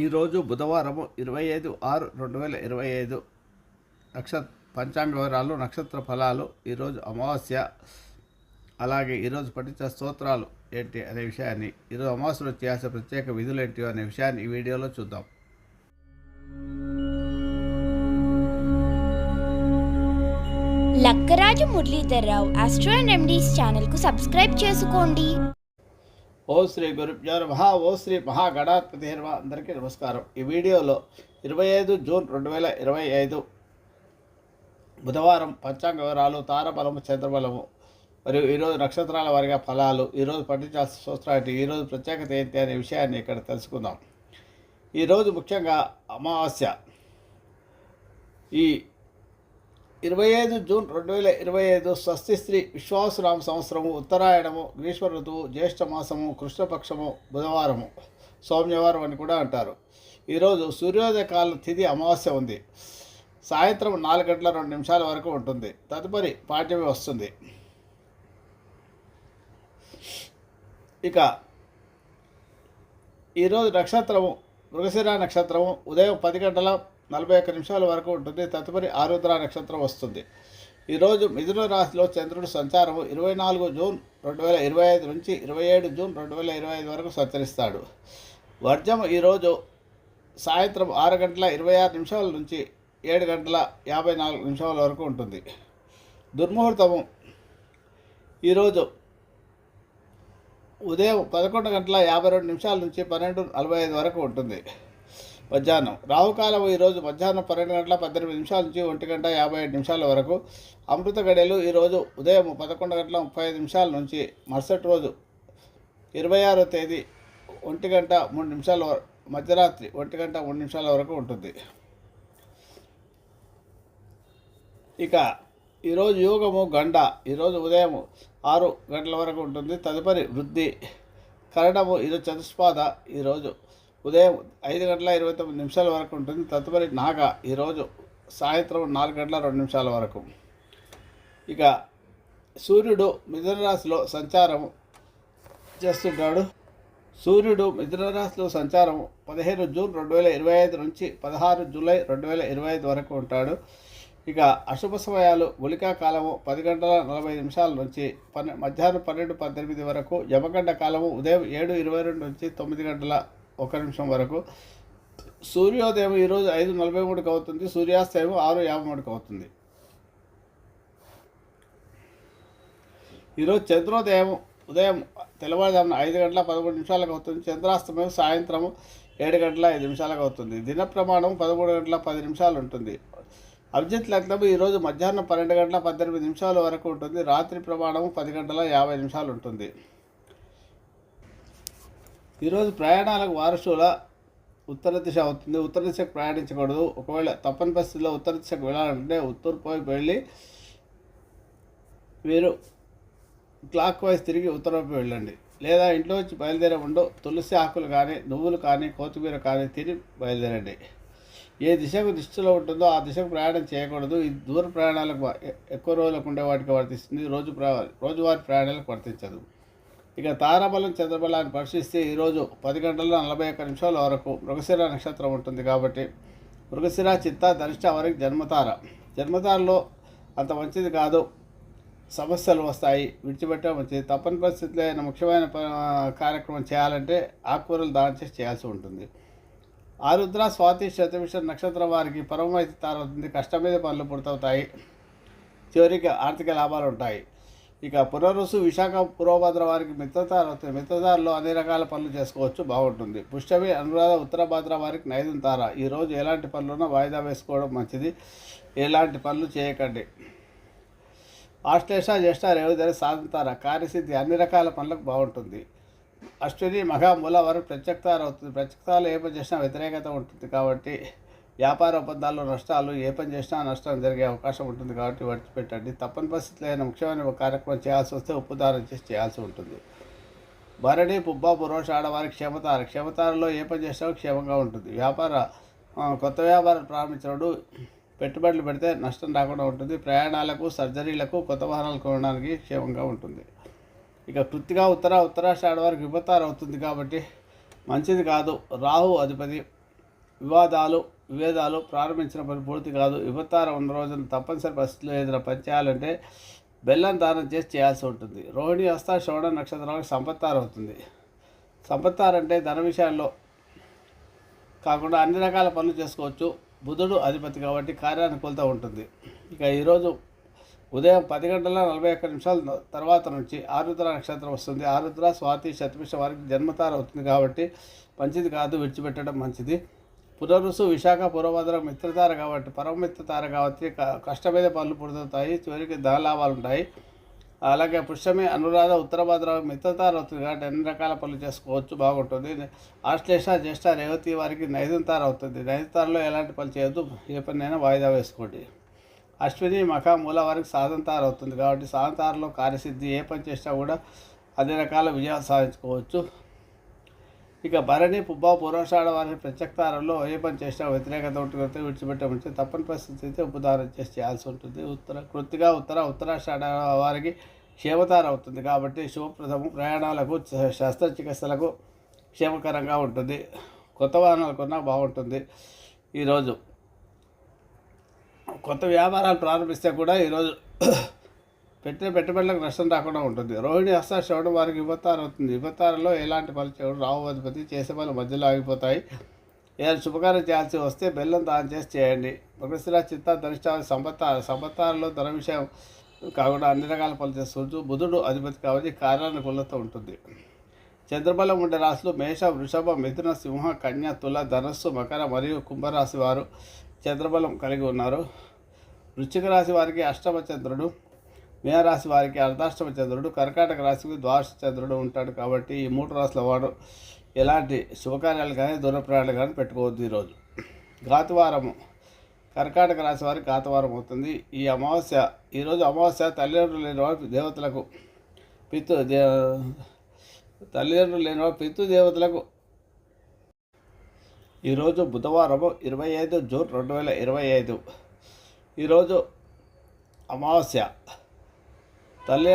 ఈరోజు బుధవారము ఇరవై ఐదు ఆరు రెండు వేల ఇరవై ఐదు నక్షత్ర పంచాంగ వివరాలు నక్షత్ర ఫలాలు ఈరోజు అమావాస్య అలాగే ఈరోజు పఠించే స్తోత్రాలు ఏంటి అనే విషయాన్ని ఈరోజు అమావాస్యలో చేయాల్సిన ప్రత్యేక విధులు ఏంటి అనే విషయాన్ని ఈ వీడియోలో చూద్దాం. Lakkaraju Muralidhar Rao astro and remedies ఛానల్కు సబ్స్క్రైబ్ చేసుకోండి. ఓ శ్రీ గురుభ్యో మహా ఓ శ్రీ మహాగణాధిపతి హర్మ అందరికీ నమస్కారం. ఈ వీడియోలో ఇరవై ఐదు జూన్ రెండు వేల ఇరవై ఐదు బుధవారం పంచాంగ వివరాలు తారబలము చంద్రబలము మరియు ఈరోజు నక్షత్రాల వారిగా ఫలాలు ఈరోజు పఠించాల్సిన సూత్రాలు ఈరోజు ప్రత్యేకత ఏంటి అనే విషయాన్ని ఇక్కడ తెలుసుకుందాం. ఈరోజు ముఖ్యంగా అమావాస్య. ఈ ఇరవై ఐదు జూన్ రెండు వేల ఇరవై ఐదు స్వస్తి శ్రీ విశ్వాసురామ సంవత్సరము ఉత్తరాయణము గ్రీష్మ ఋతువు జ్యేష్ఠమాసము కృష్ణపక్షము బుధవారము. సౌమ్యవారం అని కూడా అంటారు. ఈరోజు సూర్యోదయ కాల తిథి అమావాస్య ఉంది. సాయంత్రం నాలుగు గంటల రెండు నిమిషాల వరకు ఉంటుంది. తదుపరి పాఠ్యమే వస్తుంది. ఇక ఈరోజు నక్షత్రము మృగశిర నక్షత్రము ఉదయం పది గంటల నలభై ఒక్క నిమిషాల వరకు ఉంటుంది. తదుపరి ఆరుద్ర నక్షత్రం వస్తుంది. ఈరోజు మిథున రాశిలో చంద్రుడు సంచారము ఇరవై నాలుగు జూన్ రెండు వేల ఇరవై ఐదు నుంచి ఇరవై ఏడు జూన్ రెండు వేల ఇరవై ఐదు వరకు సంచరిస్తాడు. వర్జం ఈరోజు సాయంత్రం ఆరు గంటల ఇరవై ఆరు నిమిషాల నుంచి ఏడు గంటల యాభై నాలుగు నిమిషాల వరకు ఉంటుంది. దుర్ముహూర్తము ఈరోజు ఉదయం పదకొండు గంటల యాభై రెండు నిమిషాల నుంచి పన్నెండు నలభై ఐదు వరకు ఉంటుంది. మధ్యాహ్నం. రావుకాలం ఈరోజు మధ్యాహ్నం పన్నెండు గంటల పద్దెనిమిది నిమిషాల నుంచి ఒంటి గంట యాభై ఐదు నిమిషాల వరకు అమృత గడియలు ఈరోజు ఉదయం పదకొండు గంటల ముప్పై ఐదు నిమిషాల నుంచి మరుసటి రోజు ఇరవై ఆరో తేదీ ఒంటి గంట మూడు నిమిషాల మధ్యరాత్రి ఒంటి గంట మూడు నిమిషాల వరకు ఉంటుంది. ఇక ఈరోజు యోగము గండ. ఈరోజు ఉదయం ఆరు గంటల వరకు ఉంటుంది. తదుపరి వృద్ధి కరణము ఈరోజు చతుష్పాద. ఈరోజు ఉదయం ఐదు గంటల ఇరవై తొమ్మిది నిమిషాల వరకు ఉంటుంది. తదుపరి నాగ ఈరోజు సాయంత్రం నాలుగు గంటల రెండు నిమిషాల వరకు. ఇక సూర్యుడు మిథునరాశిలో సంచారం చేస్తుంటాడు. సూర్యుడు మిథునరాశిలో సంచారం పదిహేను జూన్ రెండు వేల ఇరవై ఐదు నుంచి పదహారు జూలై రెండు వేల ఇరవై ఐదు వరకు ఉంటాడు. ఇక అశుభ సమయాలు గుళికా కాలము పది గంటల నలభై నిమిషాల నుంచి పన్నె మధ్యాహ్నం పన్నెండు పద్దెనిమిది వరకు యమగండ కాలము ఉదయం ఏడు ఇరవై రెండు నుంచి తొమ్మిది గంటల ఒక నిమిషం వరకు. సూర్యోదయం ఈరోజు ఐదు నలభై మూడుకి అవుతుంది సూర్యాస్తయం ఆరు యాభై మూడుకి అవుతుంది ఈరోజు చంద్రోదయం ఉదయం తెల్లవారుజామున ఐదు గంటల పదమూడు నిమిషాలకు అవుతుంది చంద్రాస్తమయం సాయంత్రం ఏడు గంటల ఐదు నిమిషాలకు అవుతుంది దిన ప్రమాణం పదమూడు గంటల పది నిమిషాలు ఉంటుంది. అభిజిత్ లగ్నం ఈరోజు మధ్యాహ్నం పన్నెండు గంటల పద్దెనిమిది నిమిషాల వరకు ఉంటుంది రాత్రి ప్రమాణం పది గంటల యాభై నిమిషాలు ఉంటుంది. ఈరోజు ప్రయాణాలకు వారసుల ఉత్తర దిశ అవుతుంది. ఉత్తర దిశకు ప్రయాణించకూడదు. ఒకవేళ తప్పని పరిస్థితుల్లో ఉత్తర దిశకు వెళ్ళాలంటే ఉత్తూర్పు వైపు వెళ్ళి మీరు క్లాక్ వైజ్ తిరిగి ఉత్తరం వెళ్ళండి. లేదా ఇంట్లో వచ్చి బయలుదేరే ముందు తులసి ఆకులు కానీ నువ్వులు కానీ కొత్తిమీర కానీ తిని బయలుదేరండి. ఏ దిశకు దృష్టిలో ఉంటుందో ఆ దిశకు ప్రయాణం చేయకూడదు. ఈ దూర ప్రయాణాలకు ఎక్కువ రోజులకు ఉండే వాటికి వర్తిస్తుంది. రోజు ప్ర రోజువారి ప్రయాణాలకు వర్తించదు. ఇక తారాబలం చంద్రబలాన్ని పరిశీలిస్తే ఈరోజు పది గంటల నలభై ఒక్క నిమిషాల వరకు మృగశిర నక్షత్రం ఉంటుంది కాబట్టి మృగశిర చిత్త ధనిష్ట వరకు జన్మతార. జన్మతారలో అంత మంచిది కాదు. సమస్యలు వస్తాయి. విడిచిపెట్టే మంచిది. తప్పని పరిస్థితిలో ఏదైనా ముఖ్యమైన ప- కార్యక్రమం చేయాలంటే ఆకుకూరలు దానం చేసి చేయాల్సి ఉంటుంది. ఆరుద్ర స్వాతి శతవిష నక్షత్రం వారికి పరమైతే తారవుతుంది. కష్టం మీద పనులు పూర్తవుతాయి. చివరికి ఆర్థిక లాభాలు ఉంటాయి. ఇక పునరుసు విశాఖ పూర్వభద్ర వారికి మిత్రతార అవుతుంది మిత్రతారలో అన్ని రకాల పనులు చేసుకోవచ్చు బాగుంటుంది. పుష్టమి అనురాధ ఉత్తర భద్ర వారికి నైదుం తార. ఈరోజు ఎలాంటి పనులున్నా వాయిదా వేసుకోవడం మంచిది. ఎలాంటి పనులు చేయకండి. ఆశ్లేష జ్యేష్ఠ రేవదరి సాధంతార కార్యసిద్ధి అన్ని రకాల పనులకు బాగుంటుంది. అశ్విని మఘ మూల వారు ప్రత్యక్తార అవుతుంది ప్రత్యక్తాలు ఏ పని చేసినా వ్యతిరేకత ఉంటుంది కాబట్టి వ్యాపార ఒప్పందాల్లో నష్టాలు ఏ పని చేసినా నష్టం జరిగే అవకాశం ఉంటుంది కాబట్టి విడిచిపెట్టండి తప్పని పరిస్థితులు ఏదైనా ముఖ్యమైన ఒక కార్యక్రమం చేయాల్సి వస్తే ఉప్పుదారం చేసి చేయాల్సి ఉంటుంది. భరణి పుబ్బ పురోష ఆడవారి క్షేమతార. క్షేమతారలో ఏ పని చేసినా క్షేమంగా ఉంటుంది. వ్యాపార కొత్త వ్యాపారం ప్రారంభించినప్పుడు పెట్టుబడులు పెడితే నష్టం రాకుండా ఉంటుంది. ప్రయాణాలకు సర్జరీలకు కొత్త వాహనాలు కొనడానికి క్షేమంగా ఉంటుంది. ఇక కృతిగా ఉత్తర ఉత్తరాష్ట్ర వారికి విపత్తారు అవుతుంది కాబట్టి మంచిది కాదు. రాహు అధిపతి. వివాదాలు విభేదాలు ప్రారంభించిన పని పూర్తి కాదు. విపత్తారం ఉన్న రోజున తప్పనిసరి పరిస్థితుల్లో ఏదైనా పని చేయాలంటే బెల్లం దానం చేసి చేయాల్సి ఉంటుంది. రోహిణి హస్త శ్రవణ నక్షత్రాలకు సంపత్తారం అవుతుంది. సంపత్తారం అంటే ధన విషయాల్లో కాకుండా అన్ని రకాల పనులు చేసుకోవచ్చు. బుధుడు అధిపతి కాబట్టి కార్యానుకూలత ఉంటుంది. ఇక ఈరోజు ఉదయం పది గంటల నలభై ఒక్క నిమిషాల తర్వాత నుంచి ఆరుద్ర నక్షత్రం వస్తుంది. ఆరుద్ర స్వాతి శతమిష వారికి జన్మతార అవుతుంది కాబట్టి మంచిది కాదు. విడిచిపెట్టడం మంచిది. పునరుసు విశాఖ పూర్వభద్ర మిత్రతార కాబట్టి పరమమిత్రతార కాబట్టి క- కష్టమైన పనులు పుడుతుంటాయి చివరికి ధన లాభాలు ఉంటాయి. అలాగే పుష్యమి అనురాధ ఉత్తరభద్ర మిత్రతార అవుతుంది కాబట్టి అన్ని రకాల పనులు చేసుకోవచ్చు బాగుంటుంది. ఆశ్లేష జ్యేష్ఠ రేవతి వారికి నైదంతార అవుతుంది. నైదంతారలో ఎలాంటి పని చేయొద్దు ఏ పనైనా వాయిదా వేసుకోండి. అశ్విని మఖ మూల వారికి సాధంతార అవుతుంది కాబట్టి సాధంతారలో కార్యసిద్ధి ఏ పని చేసినా కూడా అన్ని రకాల విజయాలు సాధించుకోవచ్చు. ఇక భరణి పుబ్బా పూర్వషాడ వారి ప్రత్యక్తారంలో ఏ పని చేసినా వ్యతిరేకత ఉంటుంది విడిచిపెట్టమంటే తప్పని పరిస్థితి అయితే ఉపదానం చేసి చేయాల్సి ఉంటుంది. ఉత్తర కృతిగా ఉత్తర ఉత్తరాషాఢ వారికి క్షేమతార అవుతుంది కాబట్టి శుభప్రదము. ప్రయాణాలకు శ- శస్త్రచికిత్సలకు క్షేమకరంగా ఉంటుంది. కొత్త వాహనాలు కొన్నా బాగుంటుంది. ఈరోజు కొత్త వ్యాపారాలు ప్రారంభిస్తే కూడా ఈరోజు పెట్టిన పెట్టుబడులకు నష్టం రాకుండా ఉంటుంది. రోహిణి హస్త శ్రవణ వారికి విపత్తారు అవుతుంది. విపత్తారులో ఎలాంటి పనులు చేయడం. రావు అధిపతి చేసే పనులు మధ్యలో ఆగిపోతాయి. ఏదైనా శుభకార్యం చేయాల్సి వస్తే బెల్లం దానం చేసి చేయండి. మృగశిర చిత్త ధనిష్ట సంపత్త సంపత్తారులో ధన విషయం కాకుండా అన్ని రకాల పనులు చేస్తుంటూ బుధుడు అధిపతి కాబట్టి కార్యానుకూలత ఉంటుంది. చంద్రబలం ఉండే రాశులు మేష వృషభ మిథున సింహ కన్య తుల ధనస్సు మకర మరియు కుంభరాశి వారు చంద్రబలం కలిగి ఉన్నారు. వృశ్చిక రాశి వారికి అష్టమ చంద్రుడు మీనరాశి వారికి అర్ధాష్టమ చంద్రుడు కర్కాటక రాశికి ద్వాదశ చంద్రుడు ఉంటాడు కాబట్టి ఈ మూడు రాశుల వారు ఎలాంటి శుభకార్యాలు కానీ దూరప్రయాణాలు కానీ పెట్టుకోవద్దు ఈరోజు. ఘాతువారము. కర్కాటక రాశి వారికి ఘాతవారం అవుతుంది. ఈ అమావాస్య ఈరోజు అమావాస్య తల్లిదండ్రులు లేని వారు దేవతలకు పితృ దే తల్లిదండ్రులు లేని వారి పితృదేవతలకు ఈరోజు బుధవారము ఇరవై ఐదు జూన్ రెండు వేల ఇరవై ఐదు. ఈరోజు అమావాస్య. తల్లి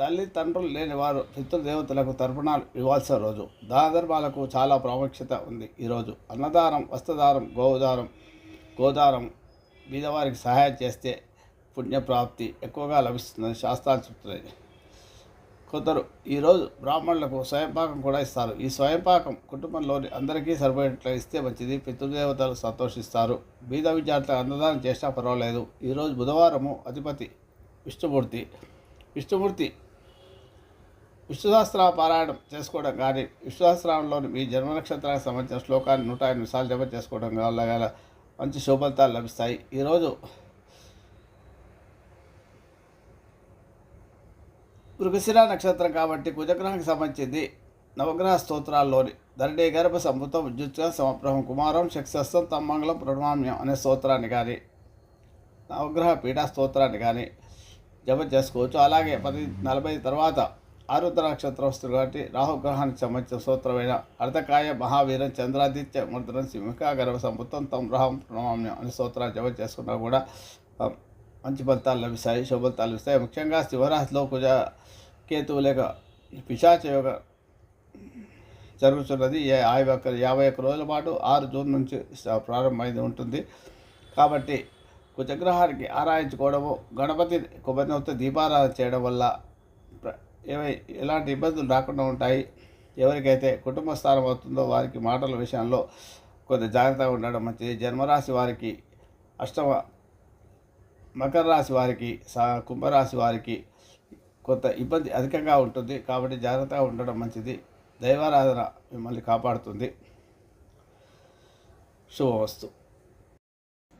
తల్లి తండ్రులు లేని వారు పితృదేవతలకు తర్పణాలు ఇవ్వాల్సిన రోజు. దానధర్మాలకు చాలా ప్రాముఖ్యత ఉంది ఈరోజు అన్నదానం వస్త్రదానం గోదారం గోదారం బీదవారికి సహాయం చేస్తే పుణ్యప్రాప్తి ఎక్కువగా లభిస్తుందని శాస్త్రాలు చెప్తున్నాయి. కొందరు ఈరోజు బ్రాహ్మణులకు స్వయంపాకం కూడా ఇస్తారు. ఈ స్వయంపాకం కుటుంబంలోని అందరికీ సరిపోయేట్లు ఇస్తే మంచిది. పితృదేవతలు సంతోషిస్తారు. బీద విద్యార్థులకు అన్నదానం చేసినా పర్వాలేదు. ఈరోజు బుధవారము అధిపతి విష్ణుమూర్తి విష్ణుమూర్తి విష్ణుశాస్త్ర పారాయణం చేసుకోవడం కానీ విష్ణుశాస్త్రంలోని మీ జన్మ నక్షత్రానికి సంబంధించిన శ్లోకాన్ని నూట ఎనిమిది సార్లు జప చేసుకోవడం వల్ల గల మంచి శుభఫలితాలు లభిస్తాయి. ఈరోజు మృగశిర నక్షత్రం కాబట్టి కుజగ్రహానికి సంబంధించింది నవగ్రహ స్తోత్రాల్లోని ధరణి గర్భ సంభుతం విద్యుత్గా సమప్రహం కుమారం శక్సస్తం తమ్మంగళం ప్రణమామ్యం అనే స్తోత్రాన్ని కానీ నవగ్రహ పీఠా స్తోత్రాన్ని కానీ జపం చేసుకోవచ్చు. అలాగే పది నలభై తర్వాత ఆరుద్ర నక్షత్రం వస్తుంది కాబట్టి రాహుగ్రహానికి సంబంధించిన సూత్రమైన అర్ధకాయ మహావీరం చంద్రాదిత్య ముద్రం సింహకాగర్వ సంపుతం తం గ్రహం ప్రణమామ్యం అనే సూత్రాలు జపం చేసుకున్నా కూడా మంచి ఫలితాలు లభిస్తాయి శుభఫలితాలు లభిస్తాయి. ముఖ్యంగా శివరాశిలో కుజ కేతువు లేక పిశాచ యోగ జరుగుతున్నది. ఏ- యాభై ఒక్క యాభై ఒక్క రోజుల పాటు ఆరు జూన్ నుంచి ప్రారంభమైంది ఉంటుంది. కాబట్టి కుజగ్రహానికి ఆరాయించుకోవడము గణపతి కొబ్బరినొత్తి దీపారాధన చేయడం వల్ల ఏవై ఎలాంటి ఇబ్బందులు రాకుండా ఉంటాయి. ఎవరికైతే కుటుంబ స్థానం అవుతుందో వారికి మాటల విషయంలో కొంత జాగ్రత్తగా ఉండడం మంచిది. జన్మరాశి వారికి అష్టమ మకర రాశి వారికి సా కుంభరాశి వారికి కొంత ఇబ్బంది అధికంగా ఉంటుంది. కాబట్టి జాగ్రత్తగా ఉండడం మంచిది. దైవారాధన మిమ్మల్ని కాపాడుతుంది. శుభవస్తు